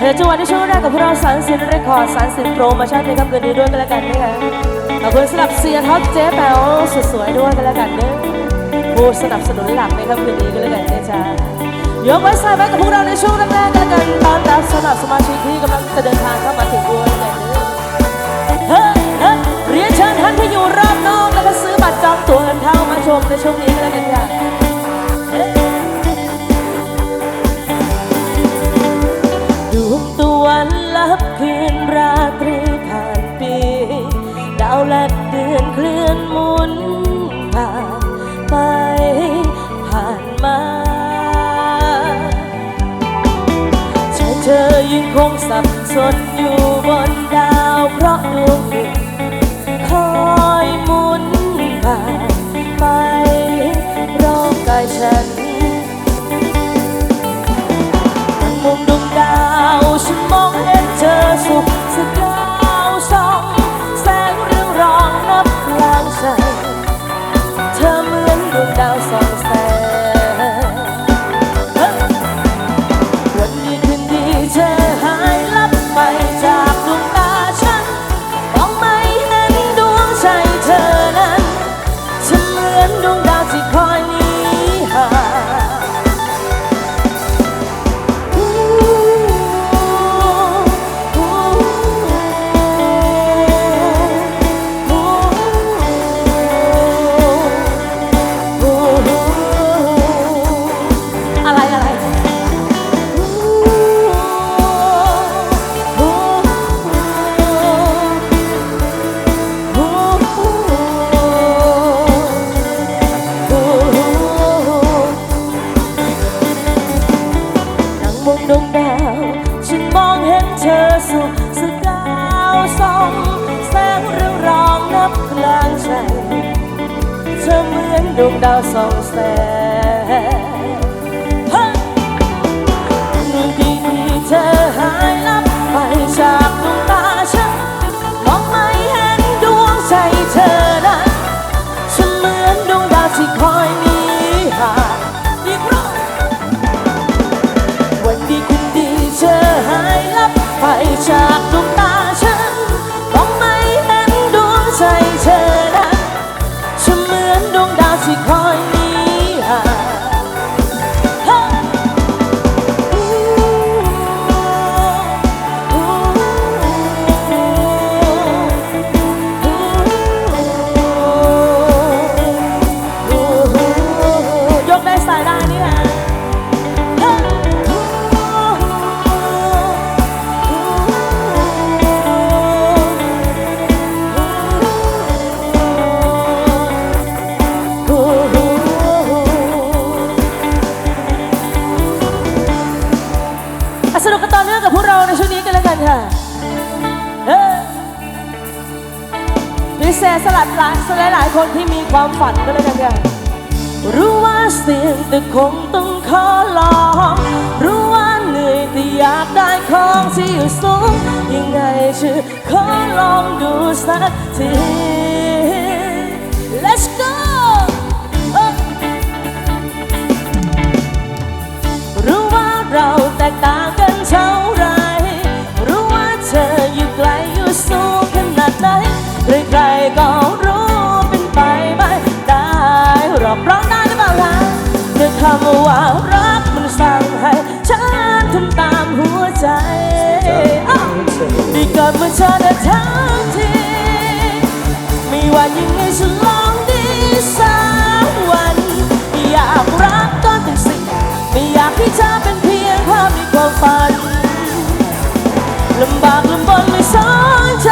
เดี๋ยวจังหวะที่ช่วงแรกกับพวกเราสันสินเรคคอร์ดสันสินโปรโมชั่นในค่ำคืนนี้ด้วยกันแล้วกันนะคะขอบคุณสำหรับเสียท็อปเจ๊แป๋วสุดสวยด้วยกันแล้วกันเด้อผู้สนับสนุนหลักในค่ำคืนนี้กันแล้วกันนะจ๊ะยกไว้ใส่ไว้กับพวกเราในช่วงแรกๆกันแล้วกันตอนรับสำหรับสมาชิกที่กำลังจะเดินทางเข้ามาถึงด้วยกันเด้อเฮ้ยเฮ้ยเรียนเชิญท่านที่อยู่รอบนอกแล้วก็ซื้อบัตรจองตั๋วกันเข้ามาชมในช่วงนี้กันแล้วกันค่ะ มุนผ่านไปผ่านมาใจเธอยังคงสับสนอยู่บนดาวเพราะดวง อน ในช่วงนี้กันแล้วกันค่ะพิเศษสลัดหลายสลายหลายคนที่มีความฝันก็แล้วกันค่ะรู้ว่าเสี่ยงแต่คงต้องขอลอง รู้ว่าเหนื่อยแต่อยากได้ของที่อยู่สูงยังไงชื่อขอลองดูสักที เราแตกต่างกันเท่าไร รู้ว่าเธออยู่ไกลอยู่สูงขนาดไหนใครๆก็รู้เป็นไปไม่ได้หรอกร้องได้หรือเปล่าล่ะเธอคำว่ารักมันสั่งให้ฉันทำตามหัวใจอ้าวได้เกิดมาเธอได้ทั้งทีไม่ว่ายังไงฉันลอง ฝันลำบากลำบนไม่สนใจ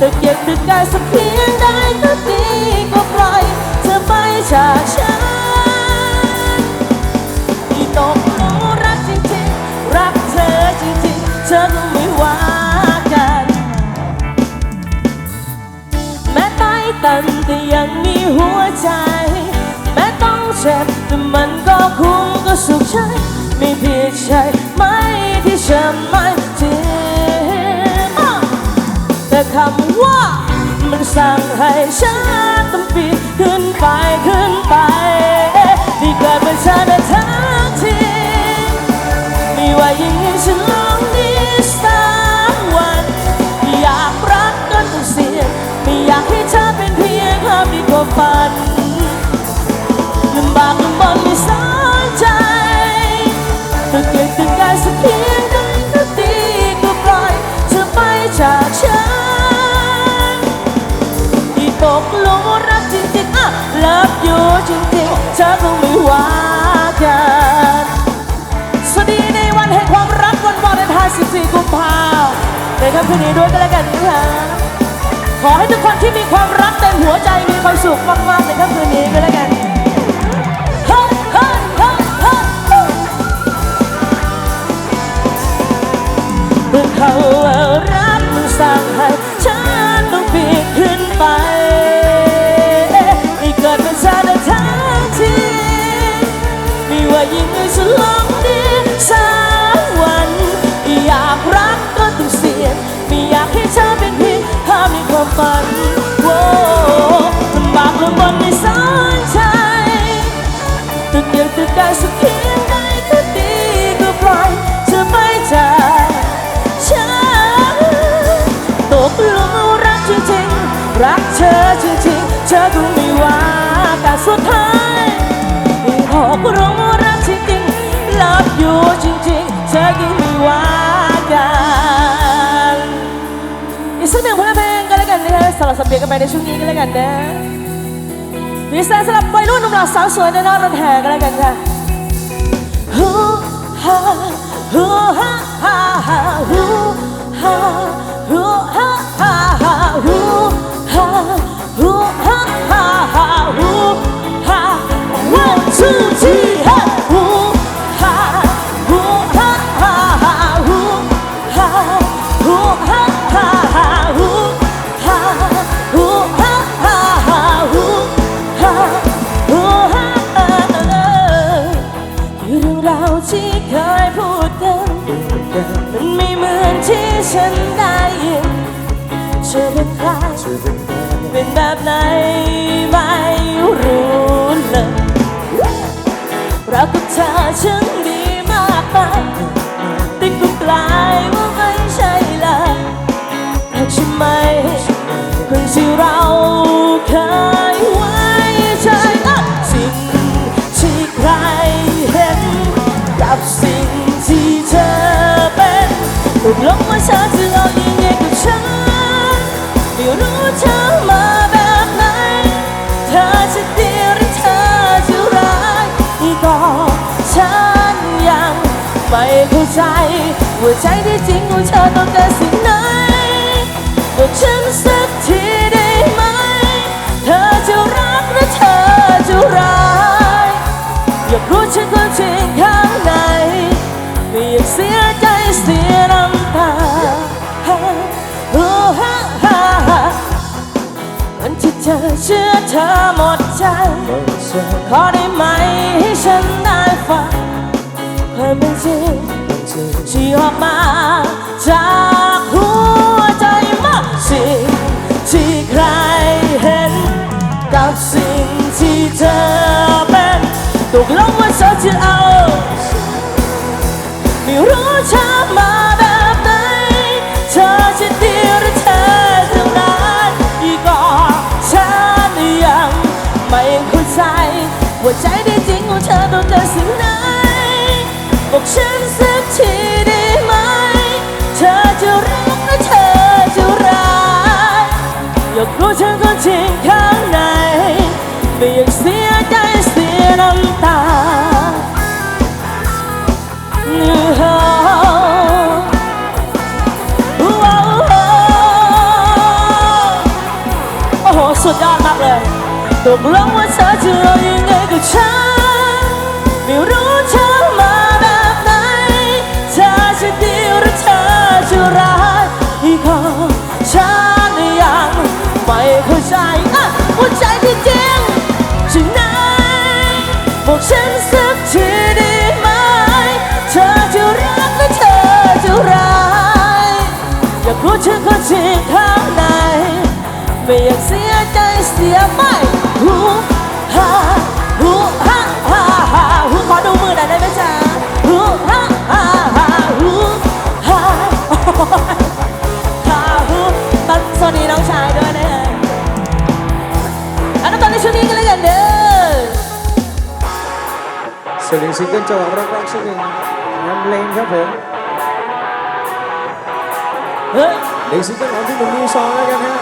ตะเกียกตะกายสักเพียงใดก็ดีก็ปล่อยเธอไปจากฉันที่ตกหลุมรักจริงๆ รักเธอจริงๆ เธอก็ไม่ว่ากัน แม้ตายตันแต่ยังมีหัวใจ แม้ต้องเจ็บแต่มันก็คุ้มก็สุขใจ ใช่ไหมที่ฉันไม่จริงแต่คำว่ามันสั่งให้ฉัน อคงไม่ว่ากันสวัสดีในวันแห่งความรักวันวาเลนไทน์14 กุมภาพันธ์ในค่ำคืนนี้ด้วยกันแล้วกันนะคะขอให้ทุกคนที่มีความรักเต็มหัวใจมีความสุขมากๆในค่ำคืนนี้ก็แล้วกันเฮ้ยเฮ้ยเฮ้ยเฮ้ยเฮ้ยเมื่อเขาเอา กันนะฮะสำหรับสับเปลี่ยนกันไปในช่วงนี้ก็แล้วกันนะดีไซนสำหรับวัยรุ่นหนุ่มหล่อสาวสวยในนอกรถแห่ก็แล้วกันค่ะฮูฮ่าฮูฮาฮ่าฮ่าฮูฮ่าฮูฮ่าฮ่าฮ่าฮูฮ่าฮูฮาฮ่าฮ่าฮูฮ่า one two ฉันได้ยินเธอเป็นใครเป็นแบบไหนไม่รู้เลยรักกับเธอฉันดีมากไปแต่ก็กลายว่าไม่ใช่เลยรักใช่ไหมคนที่เราเคย ตกลงว่าเธอจะเอายังไงกับฉัน ไม่รู้เธอมาแบบไหน เธอจะดีหรือเธอจะร้ายก็ฉันยังไม่เข้าใจว่าใจที่จริงของเธอต้องการสิ่ง ธอหมดใจ ขอได้ไหมให้ฉันได้ฟังความเป็นจริงที่ออกมาจากหัวใจมากสิ่งที่ใครเห็น กับสิ่งที่เธอเป็นตกลงว่าเธอจะเอา ไม่รู้เธอมา กลงว่าเธอจะเอยังไงกับฉัน ไม่รู้เธอมาแบบไหน เธอจะดีหรือเธอจะร้ายอีกคนฉันยังไม่เข้าใจอะว่าใจที่จริงจึงไหนบอกฉันสักทีได้ไหม เธอจะรักหรือเธอจะร้ายอยากรู้ฉันก็จริงข้างในไม่อยากเสียใจเสียไม่ งซิงเกิลโจของรักรักอหนึ่งย้ำเลงครับผมเฮ้ยเด็กซิงเกิลของที่หนุ่มมีซองแล้วกันฮะ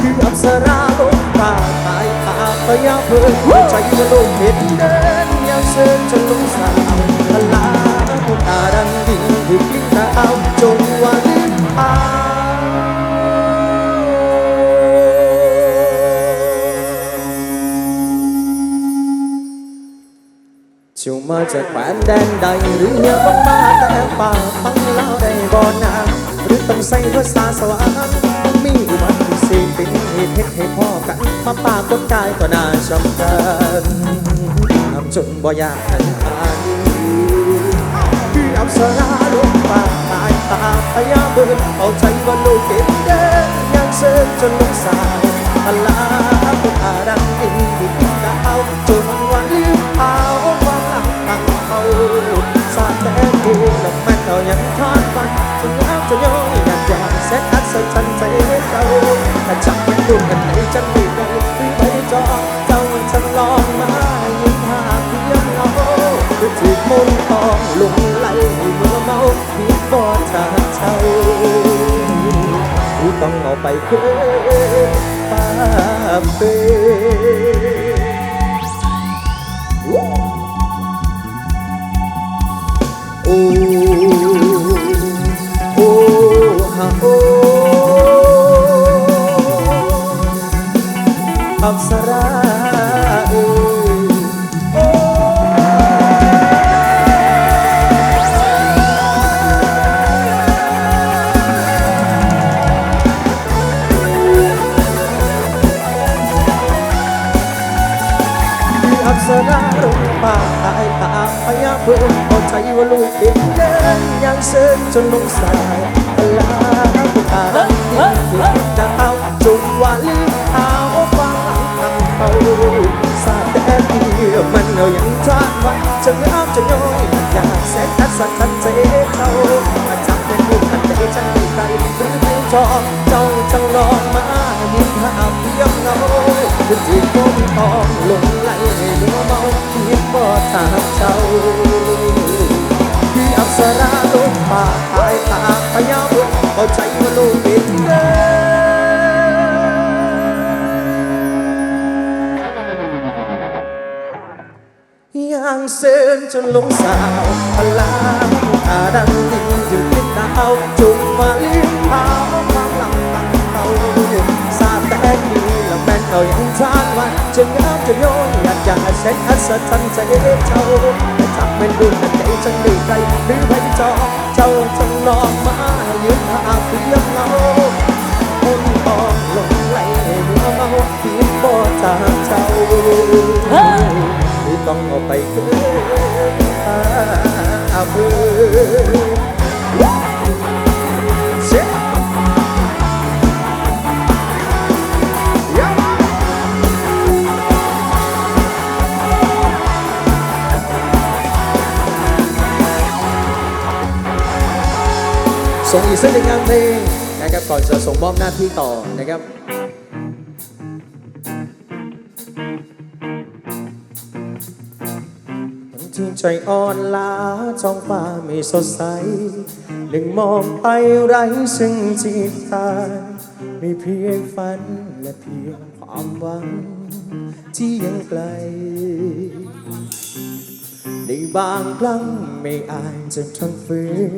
คืออัปรา พยาเพิ่งใจมันโลกเห็นเดินยังเสื่อจนลงสาวพลาผู้ตาดังดิ่งถึงลิ้นตาเอาจงว่าลืมเอาชิวมาจากแคว้นแดนใดหรือเนี่ยบ้องมาแต่ป่าฟังเล่าได้บ่นาหรือต้องใส่ภาษาสวรรค์ เป็นเหตุเฮ็ดให้พ่อกันมาป่ากดกายก็น่าชมกันทำจนบ่อยากทันทานคืออับสราลงป่าตายตาพยาเบิดเอาใจว่าโลกเก็บเดินยังเสิร์จนลงสายพลาอาดังอินดิดาวจนวันลืมเอาความหลังตั้งเขาสาดแต่กูแล้วมันเอายังทอดฟันจนแล้วจะโย้อยากอยากเซ็ตอัดใส่ฉันใจเจ้าแต่จับ ดูกันไหนจังดีใจที่ไปจอเจ้าฉันลองมายิ่งหาเพียงเราคือถูกมนต์ตองลงไหลเมื่อเมาผิดบ่ทางเช่ากูต้องเอาไปคืนป้าเป เพิ่มเอาใจว่าลูกเด็กเดินยังเสิร์จนลงสายลาผู้ตาดังดิ้นดิ้นดาวจนว่าลืมเอาฟังตังเขาสาแต่เดียวมันเอายังทอดไว้จะเงาจะย้อยอยากแสนทัดสัตทัดใจเขามาจับเป็นลูกทันใจฉันไม่ไกลหรือไม่ชอบเจ้าจังลองมายิ้มหาเพียงเงาคือที่ผมทองลงไหล ให้มัวเมาคิดบ่ทางเจ้าที่อับสราลงป่าตายตาพยาบุญเอาใจว่าลูกเป็นเด้อย่างเส้ เอายังทานวันจะงามจะโยนอยากจะเช็คอัศจรรย์ใจเจ้าแต่จับเป็นดุลแต่ใจฉันดีใจหรือไปจอเจ้าจงลองมายืนหาเพียงเงาคนตองลงไหลเมื่อเมาทีบ่ทางเจ้าที่ต้องเอาไปคืนอาเพื่ ส่งมอบหน้าที่ต่อนะครับที่ใจอ่อนล้าท้องฟ้าไม่สดใสหนึ่งมองไปไร้ซึ่งจิตตามีเพียงฝันและเพียงความหวังที่ยังไกล ในบางครั้งไม่อาจจะทนฝืน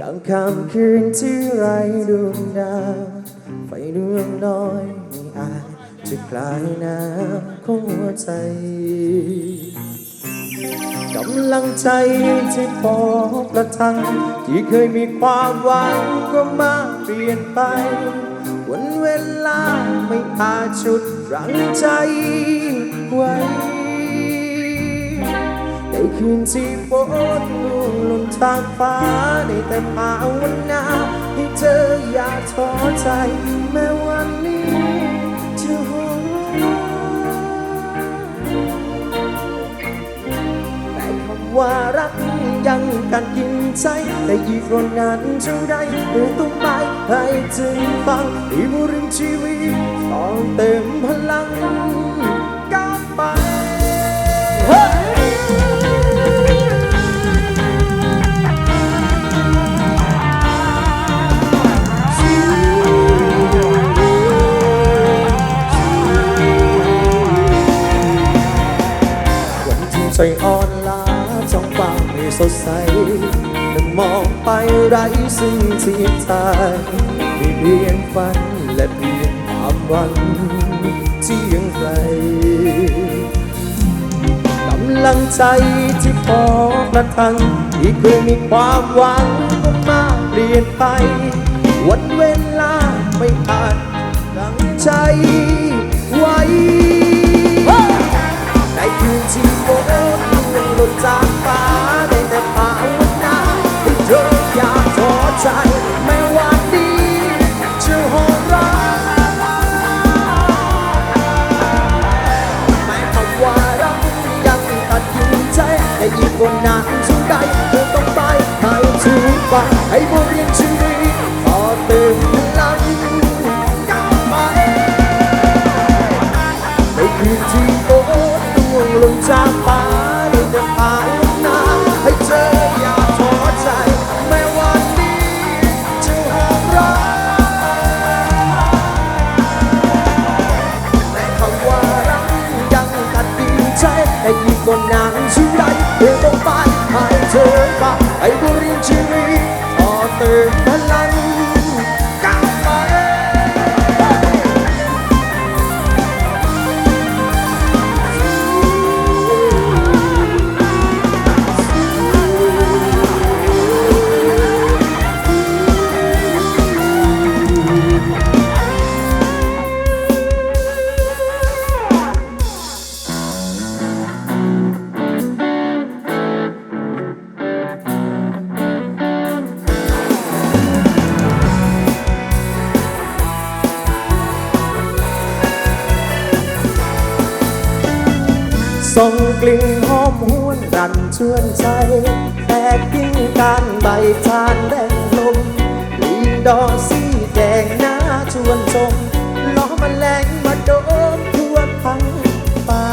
กลางค่ำคืนที่ไร้ดวงดาวไฟดวงน้อยไม่อาจจะคลายน้ำของหัวใจกำลังใจที่พอประทัง ที่เคยมีความหวังก็มาเปลี่ยนไป วันเวลาไม่อาจชุดรังใจไว้ ในคืนที่ฝนร่วงหล่นทางฟ้าได้แต่ภาวนาให้เธออย่าท้อใจ แม้วันนี้จะโหดแต่คำว่ารักยังกันกินใจแต่อีกคนนั้นเท่าไรเพื่อต้องไปให้ถึงฟังที่บุรินชีวิตต้องเต็มพลัง ใจอ่อนล้าจ้องฟ้าไม่สดใสแต่มองไปไร้ซึ่งที่ทายมีเพียงฝันและเพียงความหวังที่ยังไกลกำลังใจที่พอประทังที่เคยมีความหวังก็มาเปลี่ยนไป วันเวลาไม่อาจดังใจไว้ ส่งกลิ่นหอมหวนรันชวนใจ แต่กิ้งการใบทานแดงลมลีนดอกสีแดงหน้าชวนชมล้อมแมลงมาโดนทั่วทั้งป่า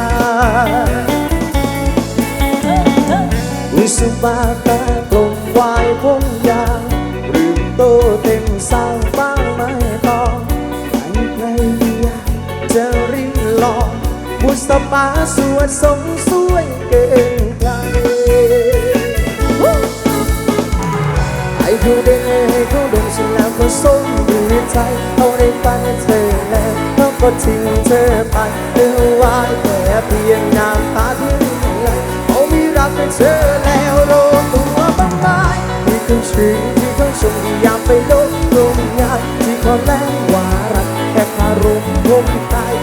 อุสุบาตากลมวายพงยางหรือโตเต็มสาวบ้างไม่ตองใครใครอยากจะริมลอง บุษบาสวดสมสวยเกินใครให้เขาได้ให้เขาดมฉันแล้วก็สมดีใจเขาได้ฟังเธอแล้วเขาก็ทิ้งเธอไปเหลือไว้แค่เพียงน้ำตาที่ไหลเขามีรักให้เธอแล้วโรตัวบ้างไหมที่คุณชื่อที่เขาชมที่อยากไปลดลงงานที่เขาแล้งว่ารักแค่คารมคมตาย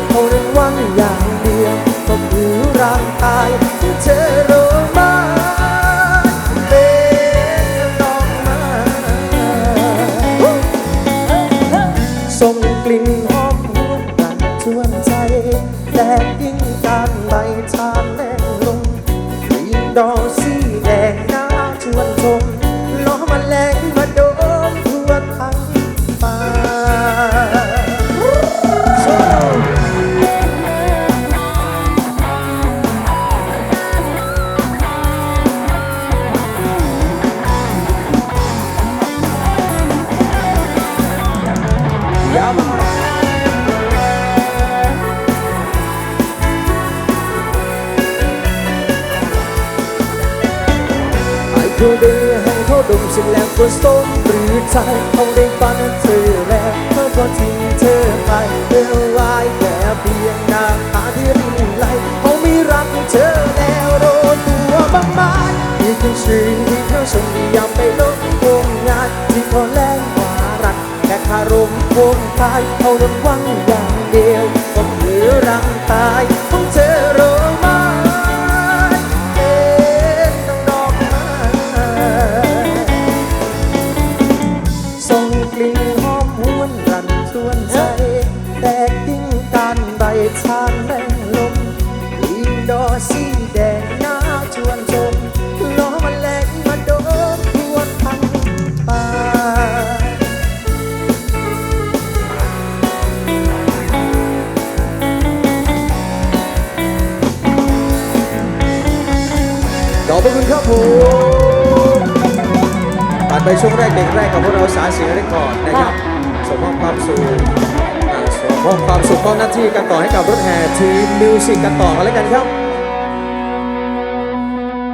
ให้เขาได้ให้เขาดมฉันแล้วก็สมหรือใจเขาได้ฟันเธอแล้วเขาก็ทิ้งเธอไปเหลือไว้แค่เพียงน้ำตาที่รินไหลเขาไม่รักเธอแล้วโดนตัวบ้างไหมที่คุณชื่นที่เขาชมที่อยากไปลดวงงานที่เขาแรงกว่ารักแค่คารมคงตายเขาโดนวังอย่างเดียวก็คือร่างกาย วนใจ แต่กิ้งการใบชานแรงลมลีนดอสีแดงหน่าชวนชมล้อมแมลงมาโดนทั่วทั้งป่าขอบคุณครับผมผ่านไปช่วงแรกเด็กแรกกับพวกเราสายเสียงเรคคอร์ดนะครับ ส่งมอบความสุขส่งมอบความสุขมอบหน้าที่กันต่อให้กับรถแห่ทีมมิวสิกกันต่อกันแล้วกันครับ